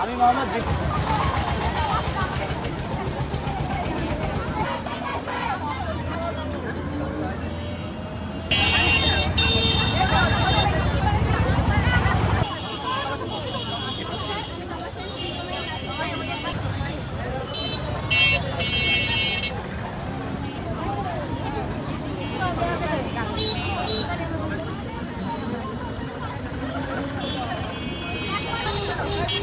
আমি মোহাম্মদ জি-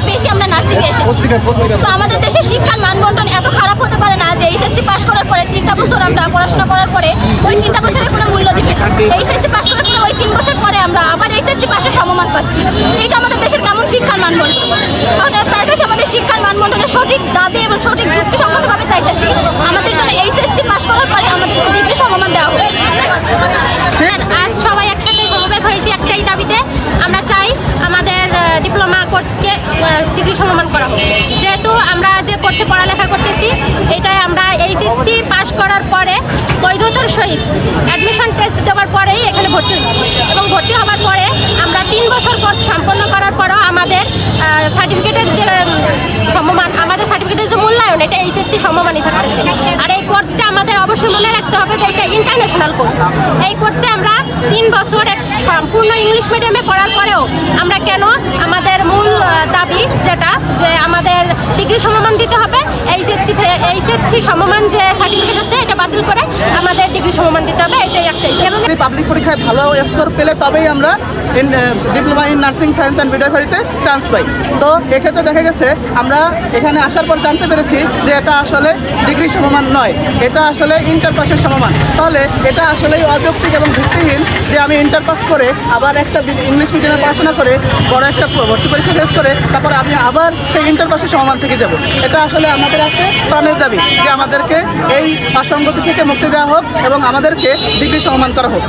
পেয়েছি আমরা নার্সিং এসেছি। তো আমাদের দেশের শিক্ষার মানবন্টন এত খারাপ হতে পারে না যে এইচএসসি পাশ করার পরে তিনটা বছর আমরা পড়াশোনা করার পরে ওই তিনটা বছরের কোনো মূল্য দিবে এইচএসসি পাশ করার পরে ওই তিন বছর পরে আমরা আবার এইচএসসি পাশে সমমান পাচ্ছি। এটা আমাদের দেশের কেমন শিক্ষার মানবন্টন আমাদের তার কাছে আমাদের শিক্ষার মানবন্টনের সঠিক দাবি এবং সঠিক যুক্তিসঙ্গতভাবে চাইতেছি। আমাদের এইচএসসি করার পরে আমাদের ডিগ্রি সমমান দেওয়া হবে আজ সবাই একসাথে সমবেত হয়েছি একটাই দাবিতে। আমরা চাই আমাদের ডিপ্লোমা কোর্সকে ডিগ্রি সমমান করা হোক। যেহেতু আমরা যে কোর্সে পড়ালেখা করতেছি এটাই আমরা এইচএসসি পাশ করার পরে বৈধতার সহিত অ্যাডমিশন টেস্ট দেওয়ার পরেই এখানে ভর্তি হয়েছি। এবং ভর্তি হওয়ার পরে আমরা তিন বছর কোর্স সম্পন্ন করার পরও আমাদের সার্টিফিকেটের যে সমমান আমাদের সার্টিফিকেটের যে মূল্যায়ন এটা এইচএসসি সমমানই থাকতেছে। আর এই কোর্সটা আমাদের অবশ্যই মনে রাখতে হবে যে এটা ইন্টারন্যাশনাল কোর্স এই কোর্সে আমরা তিন বছর এক সম্পূর্ণ ইংলিশ মিডিয়ামে পড়ার পরেও আমরা কেন আমাদের মূল দাবি যেটা যে আমাদের ডিগ্রি সমমান দিতে হবে এইচএসসি এইচএসসি সমমান যে সার্টিফিকেট আছে, এটা বাতিল করে ডিগ্রি সমমান দিতে হবে, এটাই একটাই এবং পাবলিক পরীক্ষায় ভালো স্কোর পেলে তবেই আমরা diploma in nursing science and ভিডিওগ্রাফিতে chance পাই। তো এক্ষেত্রে দেখা গেছে, আমরা এখানে আসার পর জানতে পেরেছি যে এটা আসলে ডিগ্রি সমমান নয়, এটা আসলে ইন্টার পাসের সমমান। তাহলে এটা আসলেই অযৌক্তিক এবং ভিত্তিহীন যে আমি ইন্টার পাস করে আবার একটা ইংলিশ মিডিয়ামে পড়াশোনা করে বড় একটা ভর্তি পরীক্ষা ফেস করে তারপরে আমি আবার সেই ইন্টার পাসের সমমান থেকে যাব। এটা আসলে আমাদের আজকে প্রাণের দাবি যে আমাদেরকে এই অসঙ্গতি থেকে মুক্তি দেওয়া হোক এবং আমাদেরকে ডিগ্রি সম্মান করা হোক।